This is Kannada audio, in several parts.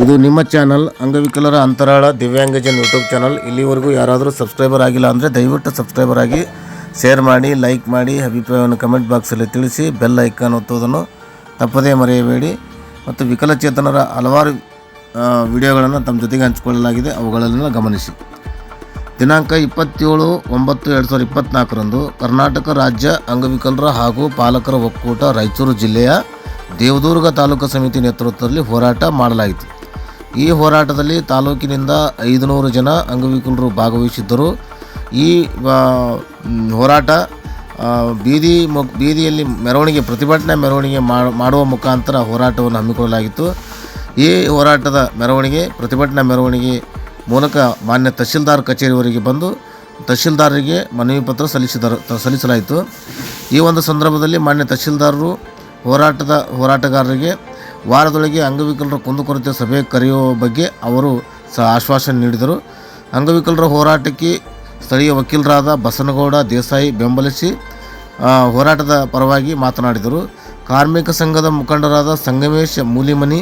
ಇದು ನಿಮ್ಮ ಚಾನಲ್ ಅಂಗವಿಕಲರ ಅಂತರಾಳ ದಿವ್ಯಾಂಗಜನ್ ಯೂಟ್ಯೂಬ್ ಚಾನಲ್ ಇಲ್ಲಿವರೆಗೂ ಯಾರಾದರೂ ಸಬ್ಸ್ಕ್ರೈಬರ್ ಆಗಿಲ್ಲ ಅಂದರೆ ದಯವಿಟ್ಟು ಸಬ್ಸ್ಕ್ರೈಬರ್ ಆಗಿ ಶೇರ್ ಮಾಡಿ ಲೈಕ್ ಮಾಡಿ, ಅಭಿಪ್ರಾಯವನ್ನು ಕಮೆಂಟ್ ಬಾಕ್ಸಲ್ಲಿ ತಿಳಿಸಿ ಬೆಲ್ ಐಕಾನ್ ಒತ್ತುವುದನ್ನು ತಪ್ಪದೇ ಮರೆಯಬೇಡಿ. ಮತ್ತು ವಿಕಲಚೇತನರ ಹಲವಾರು ವಿಡಿಯೋಗಳನ್ನು ತಮ್ಮ ಜೊತೆಗೆ ಹಂಚಿಕೊಳ್ಳಲಾಗಿದೆ. ಅವುಗಳನ್ನು ಗಮನಿಸಿ. ದಿನಾಂಕ ಇಪ್ಪತ್ತೇಳು ಒಂಬತ್ತು ಎರಡು ಸಾವಿರದ ಇಪ್ಪತ್ತ್ನಾಲ್ಕರಂದು ಕರ್ನಾಟಕ ರಾಜ್ಯ ಅಂಗವಿಕಲರ ಹಾಗೂ ಪಾಲಕರ ಒಕ್ಕೂಟ ರಾಯಚೂರು ಜಿಲ್ಲೆಯ ದೇವದುರ್ಗ ತಾಲೂಕು ಸಮಿತಿ ನೇತೃತ್ವದಲ್ಲಿ ಹೋರಾಟ ಮಾಡಲಾಯಿತು. ಈ ಹೋರಾಟದಲ್ಲಿ ತಾಲೂಕಿನಿಂದ ಐದುನೂರು ಜನ ಅಂಗವಿಕಲರು ಭಾಗವಹಿಸಿದ್ದರು. ಈ ಹೋರಾಟ ಬೀದಿ ಮು, ಬೀದಿಯಲ್ಲಿ ಮೆರವಣಿಗೆ, ಪ್ರತಿಭಟನಾ ಮೆರವಣಿಗೆ ಮಾಡು- ಮಾಡುವ ಮುಖಾಂತರ ಹೋರಾಟವನ್ನು ಹಮ್ಮಿಕೊಳ್ಳಲಾಗಿತ್ತು. ಈ ಹೋರಾಟದ ಮೆರವಣಿಗೆ, ಪ್ರತಿಭಟನಾ ಮೆರವಣಿಗೆ ಮೂಲಕ ಮಾನ್ಯ ತಹಶೀಲ್ದಾರ್ ಕಚೇರಿವರೆಗೆ ಬಂದು ತಹಶೀಲ್ದಾರರಿಗೆ ಮನವಿ ಪತ್ರ ಸಲ್ಲಿಸಿದರು ಸಲ್ಲಿಸಲಾಯಿತು. ಈ ಒಂದು ಸಂದರ್ಭದಲ್ಲಿ ಮಾನ್ಯ ತಹಶೀಲ್ದಾರರು ಹೋರಾಟದ, ಹೋರಾಟಗಾರರಿಗೆ ವಾರದೊಳಗೆ ಅಂಗವಿಕಲರ ಕುಂದುಕೊರತೆ ಸಭೆ ಕರೆಯುವ ಬಗ್ಗೆ ಅವರು ಸಹ ಆಶ್ವಾಸನೆ ನೀಡಿದರು. ಅಂಗವಿಕಲರ ಹೋರಾಟಕ್ಕೆ ಸ್ಥಳೀಯ ವಕೀಲರಾದ ಬಸನಗೌಡ, ದೇಸಾಯಿ ಬೆಂಬಲಿಸಿ ಹೋರಾಟದ ಪರವಾಗಿ ಮಾತನಾಡಿದರು. ಕಾರ್ಮಿಕ ಸಂಘದ ಮುಖಂಡರಾದ ಸಂಗಮೇಶ್ ಮೂಲಿಮನಿ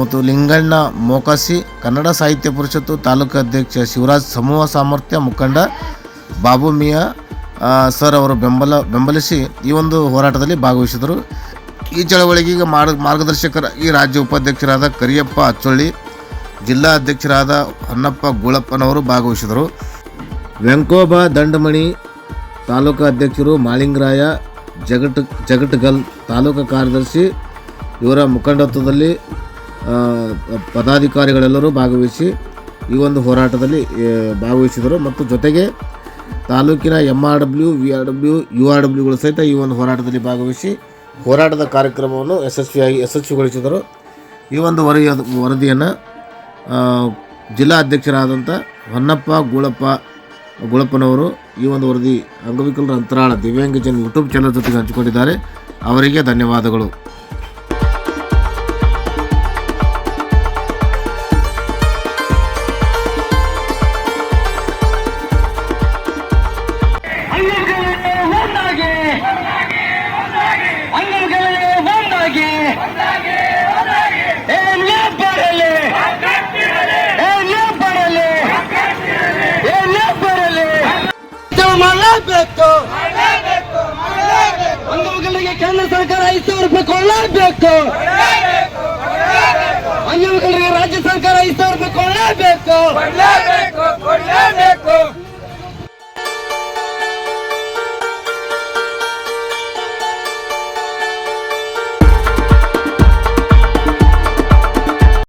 ಮತ್ತು ಲಿಂಗಣ್ಣ ಮೋಕಾಸಿ, ಕನ್ನಡ ಸಾಹಿತ್ಯ ಪರಿಷತ್ತು ತಾಲೂಕು ಅಧ್ಯಕ್ಷ ಶಿವರಾಜ್ ಸಮೂಹ ಸಾಮರ್ಥ್ಯ ಮುಖಂಡ ಬಾಬು ಮಿಯಾ ಸರ್ ಅವರು ಬೆಂಬಲ, ಬೆಂಬಲಿಸಿ ಈ ಒಂದು ಹೋರಾಟದಲ್ಲಿ ಭಾಗವಹಿಸಿದರು. ಈ ಚಳವಳಿಗೆ ಮಾರ್ಗ ಮಾರ್ಗದರ್ಶಕರಾಗಿ ರಾಜ್ಯ ಉಪಾಧ್ಯಕ್ಷರಾದ ಕರಿಯಪ್ಪ ಅಚ್ಚೊಳ್ಳಿ ಜಿಲ್ಲಾ ಅಧ್ಯಕ್ಷರಾದ ಹೊನ್ನಪ್ಪ ಗುಳಪ್ಪನವರು ಭಾಗವಹಿಸಿದರು. ವೆಂಕೋಬ ದಂಡಮಣಿ ತಾಲೂಕು ಅಧ್ಯಕ್ಷರು ಮಾಳಿಂಗರಾಯ, ಜಗಟ್, ಜಗಟ್ಗಲ್ ತಾಲೂಕು ಕಾರ್ಯದರ್ಶಿ, ಇವರ ಮುಖಂಡತ್ವದಲ್ಲಿ ಪದಾಧಿಕಾರಿಗಳೆಲ್ಲರೂ ಭಾಗವಹಿಸಿ ಈ ಒಂದು ಹೋರಾಟದಲ್ಲಿ ಭಾಗವಹಿಸಿದರು. ಮತ್ತು ಜೊತೆಗೆ ತಾಲೂಕಿನ M R W V R W U R ಡಬ್ಲ್ಯೂಗಳು ಸಹಿತ ಈ ಒಂದು ಹೋರಾಟದಲ್ಲಿ ಭಾಗವಹಿಸಿ ಹೋರಾಟದ ಕಾರ್ಯಕ್ರಮವನ್ನು ಯಶಸ್ವಿಯಾಗಿ ಯಶಸ್ವಿಗೊಳಿಸಿದರು. ಈ ಒಂದು ವರದಿಯ ವರದಿಯನ್ನು ಜಿಲ್ಲಾ ಅಧ್ಯಕ್ಷರಾದಂಥ ಹೊನ್ನಪ್ಪ ಗೂಳಪ್ಪ ಗುಳಪ್ಪನವರು ಈ ಒಂದು ವರದಿ ಅಂಗವಿಕಲರ ಅಂತರಾಳ ದಿವ್ಯಾಂಗಜನ್ ಯೂಟ್ಯೂಬ್ ಚಾನಲ್ ಜೊತೆಗೆ ಹಂಚಿಕೊಂಡಿದ್ದಾರೆ. ಅವರಿಗೆ ಧನ್ಯವಾದಗಳು. ಮಾಡಲೇಬೇಕು ಅಂಗವಿಕಲರಿಗೆ ಕೇಂದ್ರ ಸರ್ಕಾರ ಐದು ಸಾವಿರ ರೂಪಾಯಿ ಕೊಳ್ಳಲೇಬೇಕು ಅಂಗವಿಕಲರಿಗೆ ರಾಜ್ಯ ಸರ್ಕಾರ ಐದು ಸಾವಿರ ರೂಪಾಯಿ ಕೊಡ್ಲೇಬೇಕು. ಕೊಡ್ಲೇಬೇಕು.